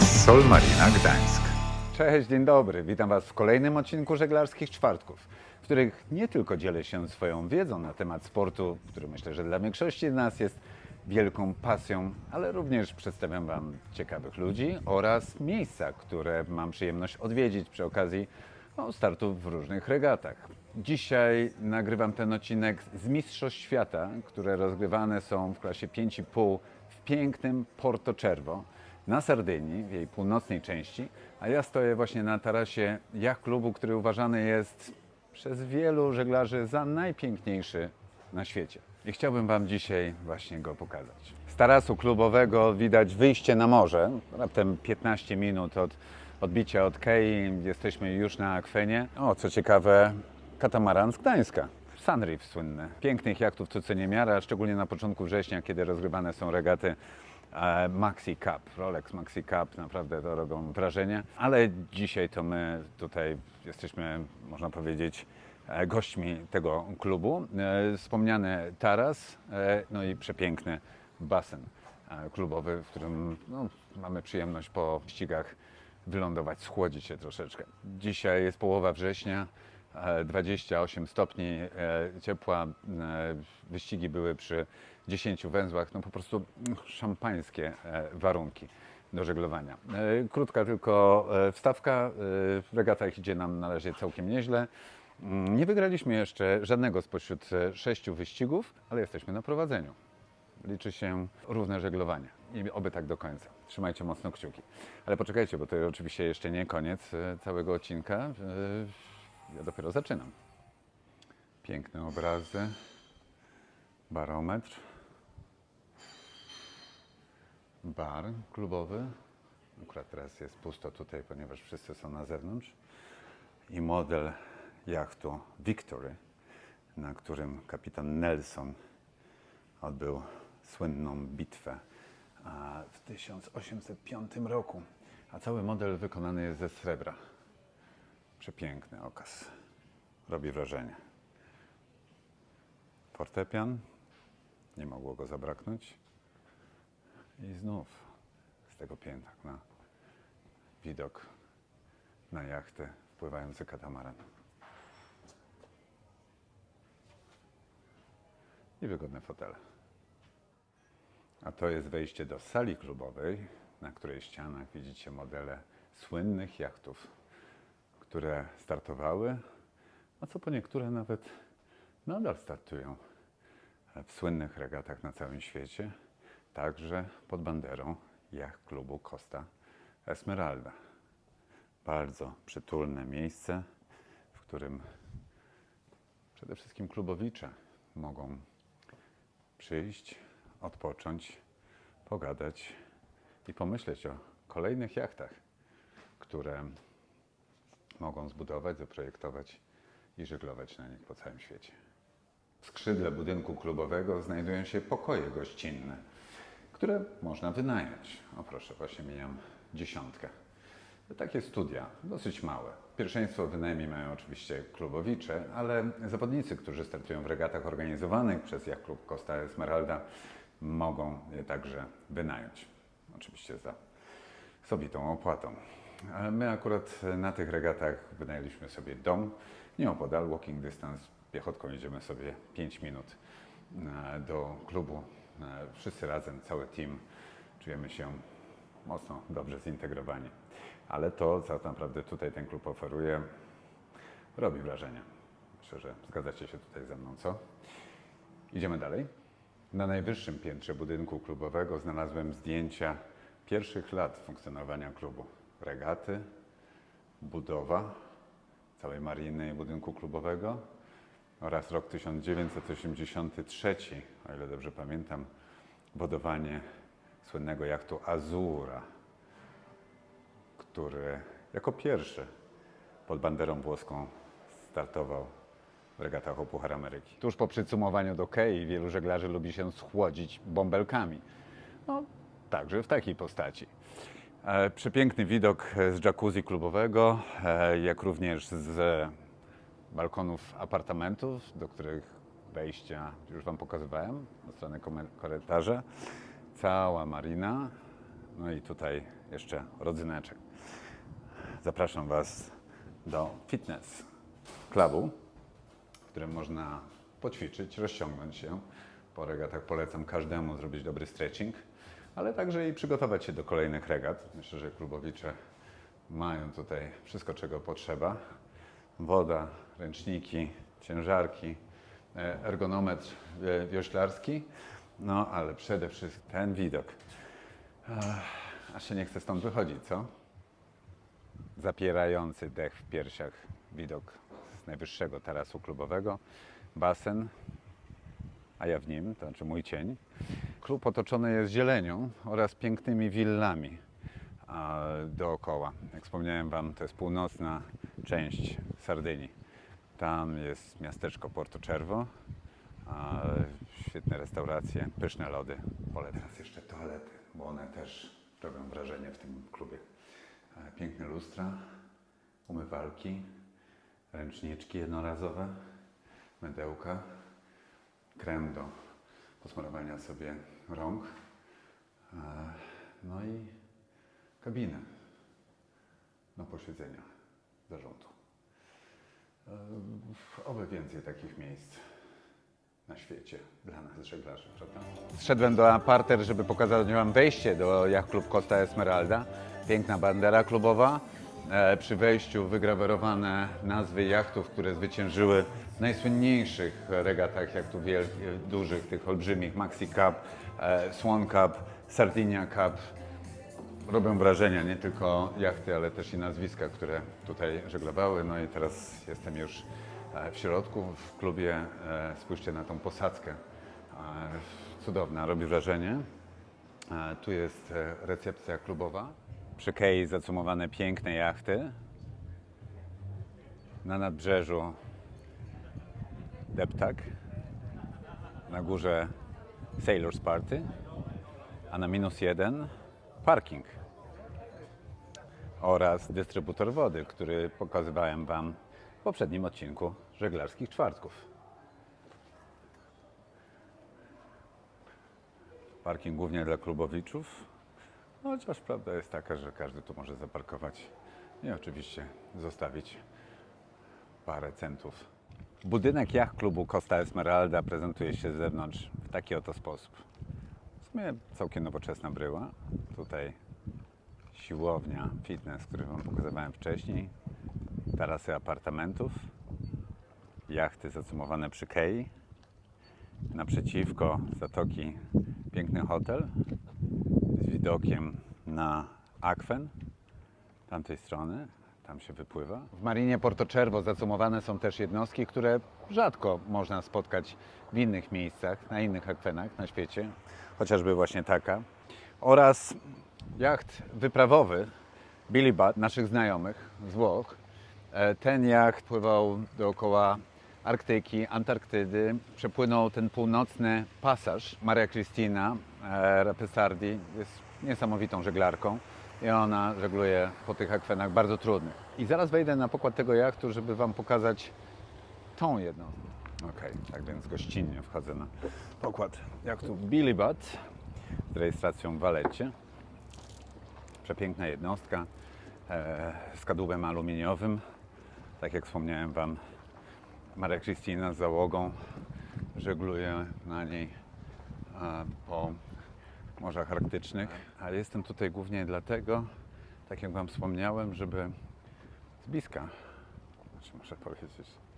Sol Marina Gdańsk. Cześć, dzień dobry. Witam Was w kolejnym odcinku Żeglarskich Czwartków, w których nie tylko dzielę się swoją wiedzą na temat sportu, który myślę, że dla większości z nas jest wielką pasją, ale również przedstawiam Wam ciekawych ludzi oraz miejsca, które mam przyjemność odwiedzić przy okazji no, startów w różnych regatach. Dzisiaj nagrywam ten odcinek z Mistrzostw Świata, które rozgrywane są w klasie 5,5 w pięknym Porto Cervo na Sardynii, w jej północnej części, a ja stoję właśnie na tarasie jacht klubu, który uważany jest przez wielu żeglarzy za najpiękniejszy na świecie. I chciałbym Wam dzisiaj właśnie go pokazać. Z tarasu klubowego widać wyjście na morze, raptem 15 minut od odbicia od Kei, jesteśmy już na akwenie. O, co ciekawe, katamaran z Gdańska. Sunreef słynny. Pięknych jachtów co niemiara, szczególnie na początku września, kiedy rozgrywane są regaty e, Maxi Cup, Rolex Maxi Cup, naprawdę to robią wrażenie. Ale dzisiaj to my tutaj jesteśmy, można powiedzieć, e, gośćmi tego klubu. E, Wspomniany taras, no i przepiękny basen klubowy, w którym no, mamy przyjemność po ścigach wylądować, schłodzić się troszeczkę. Dzisiaj jest połowa września, 28 stopni e, ciepła. e, Wyścigi były przy 10 węzłach, no po prostu szampańskie e, warunki do żeglowania. Krótka tylko wstawka. W regatach idzie nam na razie całkiem nieźle. Mm, Nie wygraliśmy jeszcze żadnego spośród sześciu wyścigów, ale jesteśmy na prowadzeniu liczy się równe żeglowanie. I oby tak do końca. Trzymajcie mocno kciuki. Ale poczekajcie, bo to oczywiście jeszcze nie koniec całego odcinka. Ja dopiero zaczynam. Piękne obrazy. Barometr. Bar klubowy. Akurat teraz jest pusto tutaj, ponieważ wszyscy są na zewnątrz. I model jachtu Victory, na którym kapitan Nelson odbył słynną bitwę w 1805 roku. A cały model wykonany jest ze srebra. Przepiękny okaz. Robi wrażenie. Fortepian. Nie mogło go zabraknąć. I znów z tego piętra na widok na jachtę wpływający katamaran. i wygodne fotele. A to jest wejście do sali klubowej, na której ścianach widzicie modele słynnych jachtów, które startowały, a co po niektóre nawet nadal startują w słynnych regatach na całym świecie, także pod banderą jacht klubu Costa Esmeralda. Bardzo przytulne miejsce, w którym przede wszystkim klubowicze mogą przyjść, odpocząć, pogadać i pomyśleć o kolejnych jachtach, które mogą zbudować, zaprojektować i żeglować na nich po całym świecie. W skrzydle budynku klubowego znajdują się pokoje gościnne, które można wynająć. O proszę, właśnie mijam dziesiątkę. Takie studia, dosyć małe. Pierwszeństwo w wynajmie mają oczywiście klubowicze, ale zawodnicy, którzy startują w regatach organizowanych przez Yacht Club Costa Esmeralda, mogą je także wynająć. Oczywiście za sobitą opłatą. My akurat na tych regatach wynajęliśmy sobie dom nieopodal, walking distance. Piechotką jedziemy sobie 5 minut e, do klubu. E, Wszyscy razem, cały team, czujemy się mocno dobrze zintegrowani. Ale to, co naprawdę tutaj ten klub oferuje, robi wrażenie. Myślę, że zgadzacie się tutaj ze mną, co? Idziemy dalej. Na najwyższym piętrze budynku klubowego znalazłem zdjęcia pierwszych lat funkcjonowania klubu. Regaty, budowa całej mariny i budynku klubowego oraz rok 1983, o ile dobrze pamiętam, budowanie słynnego jachtu Azura, który jako pierwszy pod banderą włoską startował w regatach o Puchar Ameryki. Tuż po przycumowaniu do Kei wielu żeglarzy lubi się schłodzić bąbelkami. No, także w takiej postaci. E, przepiękny widok z jacuzzi klubowego, e, jak również z balkonów apartamentów, do których wejścia już Wam pokazywałem, na stronę korytarza. Cała marina, No i tutaj jeszcze rodzyneczek. Zapraszam Was do fitness klubu, w którym można poćwiczyć, rozciągnąć się. Po regatach polecam każdemu zrobić dobry stretching, ale także i przygotować się do kolejnych regat. Myślę, że klubowicze mają tutaj wszystko, czego potrzeba. Woda, ręczniki, ciężarki, e, ergonometr e, wioślarski, no ale przede wszystkim ten widok. Aż się nie chce stąd wychodzić, co? Zapierający dech w piersiach widok z najwyższego tarasu klubowego, basen, a ja w nim, to znaczy mój cień. Klub otoczony jest zielenią oraz pięknymi willami dookoła. Jak wspomniałem Wam, to jest północna część Sardynii. Tam jest miasteczko Porto Cervo, świetne restauracje, pyszne lody. Wolę teraz jeszcze toalety, bo one też robią wrażenie w tym klubie. E, Piękne lustra, umywalki, ręczniczki jednorazowe, mydełka, krem do posmarowania sobie rąk, e, no i kabinę na posiedzenia zarządu. E, Oby więcej takich miejsc na świecie dla nas żeglarzy, prawda? Zszedłem do parter, żeby pokazać Wam wejście do Yacht Club Costa Esmeralda. Piękna bandera klubowa. E, przy wejściu wygrawerowane nazwy jachtów, które zwyciężyły w najsłynniejszych regatach jachtów wielkich, dużych, tych olbrzymich, Maxi Cup, e, Swan Cup, Sardinia Cup. Robią wrażenia nie tylko jachty, ale też i nazwiska, które tutaj żeglowały. No i teraz jestem już e, w środku, w klubie. Spójrzcie na tą posadzkę. Cudowna, robi wrażenie. Tu jest recepcja klubowa. Przy kei zacumowane piękne jachty. Na nadbrzeżu deptak. Na górze Sailors Party. A na minus jeden parking oraz dystrybutor wody, który pokazywałem Wam w poprzednim odcinku żeglarskich czwartków. Parking głównie dla klubowiczów, chociaż prawda jest taka, że każdy tu może zaparkować i oczywiście zostawić parę centów. Budynek jacht klubu Costa Esmeralda prezentuje się z zewnątrz w taki oto sposób. W sumie całkiem nowoczesna bryła. Tutaj siłownia, fitness, który Wam pokazywałem wcześniej. Tarasy apartamentów. Jachty zacumowane przy kei. Naprzeciwko zatoki piękny hotel widokiem na akwen tamtej strony. Tam się wypływa. W Marinie Porto Cervo zacumowane są też jednostki, które rzadko można spotkać w innych miejscach, na innych akwenach na świecie, chociażby właśnie taka. Oraz jacht wyprawowy Billy Butt, naszych znajomych z Włoch. E, Ten jacht pływał dookoła Arktyki, Antarktydy, przepłynął ten północny pasaż. Maria Cristina e, Rapesardi jest niesamowitą żeglarką i ona żegluje po tych akwenach bardzo trudnych. I zaraz wejdę na pokład tego jachtu, żeby Wam pokazać tą jedną. Okej, tak więc gościnnie wchodzę na pokład jachtu Billy Butt z rejestracją w Walecie. Przepiękna jednostka e, z kadłubem aluminiowym. Tak jak wspomniałem Wam, Maria Cristina z załogą żegluje na niej e, po morzach arktycznych. Ale jestem tutaj głównie dlatego, tak jak Wam wspomniałem, żeby z bliska, znaczy muszę powiedzieć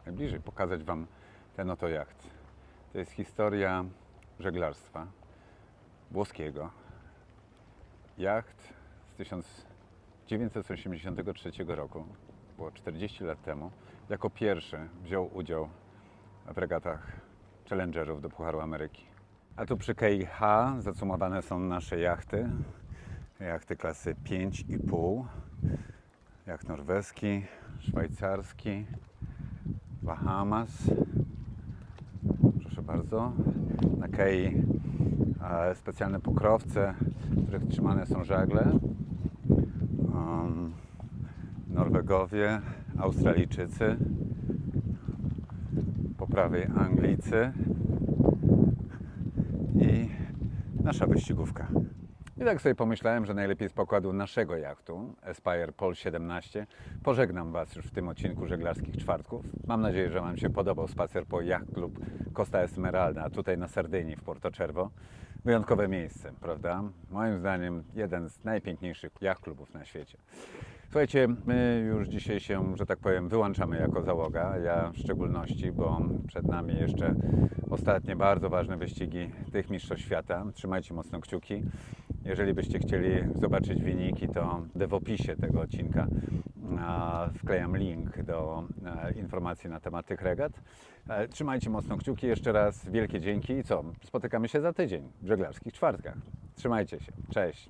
najbliżej, pokazać Wam ten oto jacht. To jest historia żeglarstwa włoskiego. Jacht z 1983 roku, było 40 lat temu, jako pierwszy wziął udział w regatach Challengerów do Pucharu Ameryki. A tu przy KIH zacumowane są nasze jachty. Jachty klasy 5,5. Jacht norweski, szwajcarski, Bahamas. Proszę bardzo. Na kei specjalne pokrowce, w których trzymane są żagle. Um, Norwegowie, Australijczycy, po prawej Anglicy i nasza wyścigówka. I tak sobie pomyślałem, że najlepiej z pokładu naszego jachtu Aspire Pol 17 pożegnam Was już w tym odcinku żeglarskich czwartków. Mam nadzieję, że Wam się podobał spacer po Yacht Club Costa Esmeralda, tutaj na Sardynii w Porto Cervo. Wyjątkowe miejsce, prawda? Moim zdaniem jeden z najpiękniejszych yacht klubów na świecie. Słuchajcie, my już dzisiaj się, że tak powiem, wyłączamy jako załoga. Ja w szczególności, bo przed nami jeszcze ostatnie bardzo ważne wyścigi tych mistrzostw świata. Trzymajcie mocno kciuki. Jeżeli byście chcieli zobaczyć wyniki, to w opisie tego odcinka wklejam link do e, informacji na temat tych regat. E, Trzymajcie mocno kciuki. Jeszcze raz wielkie dzięki i co? Spotykamy się za tydzień w żeglarskich czwartkach. Trzymajcie się. Cześć.